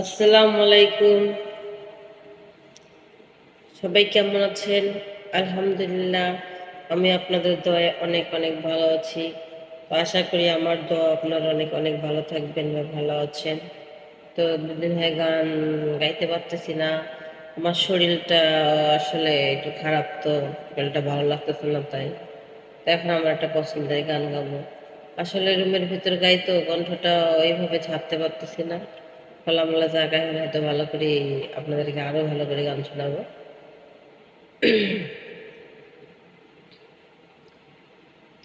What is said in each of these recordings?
আসসালামু আলাইকুম। সবাই কেমন আছেন? আলহামদুলিল্লাহ, আমি আপনাদের দয়ে অনেক অনেক ভালো আছি। তো আশা করি আমার দোয়া আপনারা অনেক অনেক ভালো থাকবেন বা ভালো আছেন। তো দুদিন হয় গান গাইতে পারতেছি না। আমার শরীরটা আসলে একটু খারাপ তো, শরীরটা ভালো লাগতেছে না তাই। এখন আমার একটা পছন্দের গান গাবো। আসলে রুমের ভিতর গাইতো কণ্ঠটা ওইভাবে ছাড়তে পারতেছি না। খোলামেলা জায়গায় হয়তো ভালো করে আপনাদেরকে আরও ভালো করে গান শোনাবো।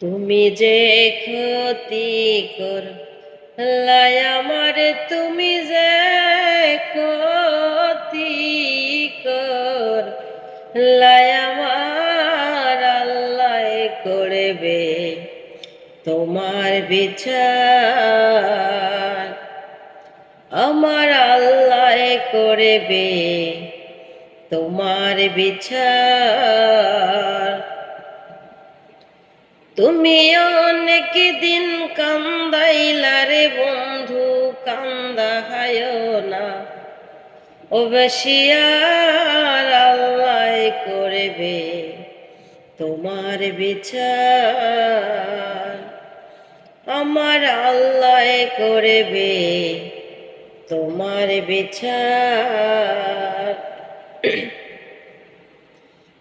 তুমি যে ক্ষতি কর আমার, তুমি যে ক্ষতি কর আমার, আল্লাহ করবে তোমার বিচার। আমার আল্লাহ করবে তোমার বিচার। তুমি অনেক দিন কান্দাইলারে বন্ধু, কান্দা হায় না। ও বেশিয়ার আল্লাহ করবে তোমার বিচার। আমার আল্লাহ করবে তোমার বিচার।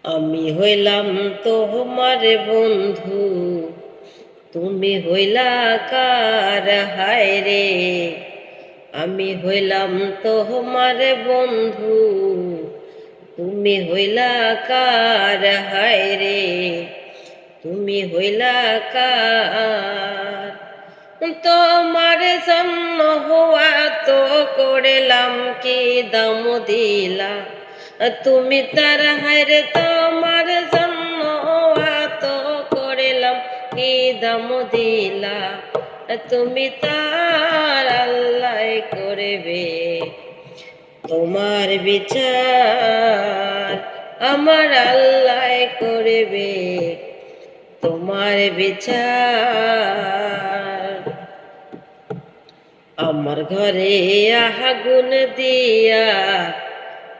আমি হইলাম তোমার বন্ধু, তুমি হইলা কার হায় রে আমি হইলাম তোমার বন্ধু, তুমি হইলা কার হায় রে তুমি হইলা কার? তোমার জন্ম হওয়া করিলাম কি দাম দিলা? তুমি তার হারে তোমার জন্ম হওয়া তো করিলাম কি দাম দিলা? তুমি তার আল্লাহ করবে। তোমার বিচার আমার আল্লাহ করবে। তোমার বিচার আমার ঘরে আগুন দিয়া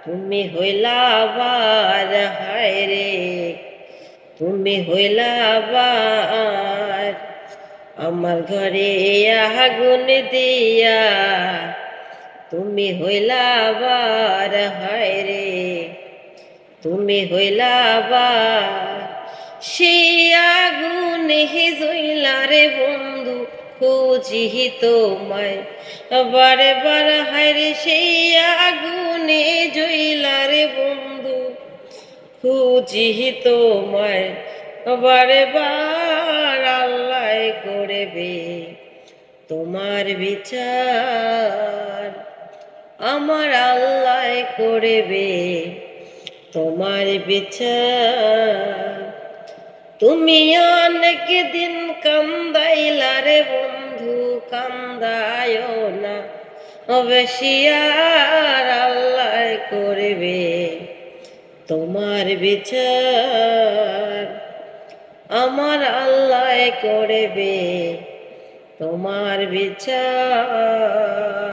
তুমি হইলাবার হায় রে, তুমি হইলাবার আমার ঘরে আগুন দিয়া তুমি হইলাবার হায় রে, তুমি হইলাবার সেই আগুনে জইলারে বন্ধু খুঁজি তোমায়। বারে বার হায়রে সেই আগুনে জইলারে বন্ধু। খুঁজি তোমায়, বারে বার আল্লাহ করবে তোমার বিচার। আমার আল্লাহ করবে তোমার বিচার। তুমি অনেক দিন কান্দাইলারে বন্ধু কান্দায় না। বেশিয়ার আল্লাহ করবে তোমার বিচার। আমার আল্লাহ করবে তোমার বিচার।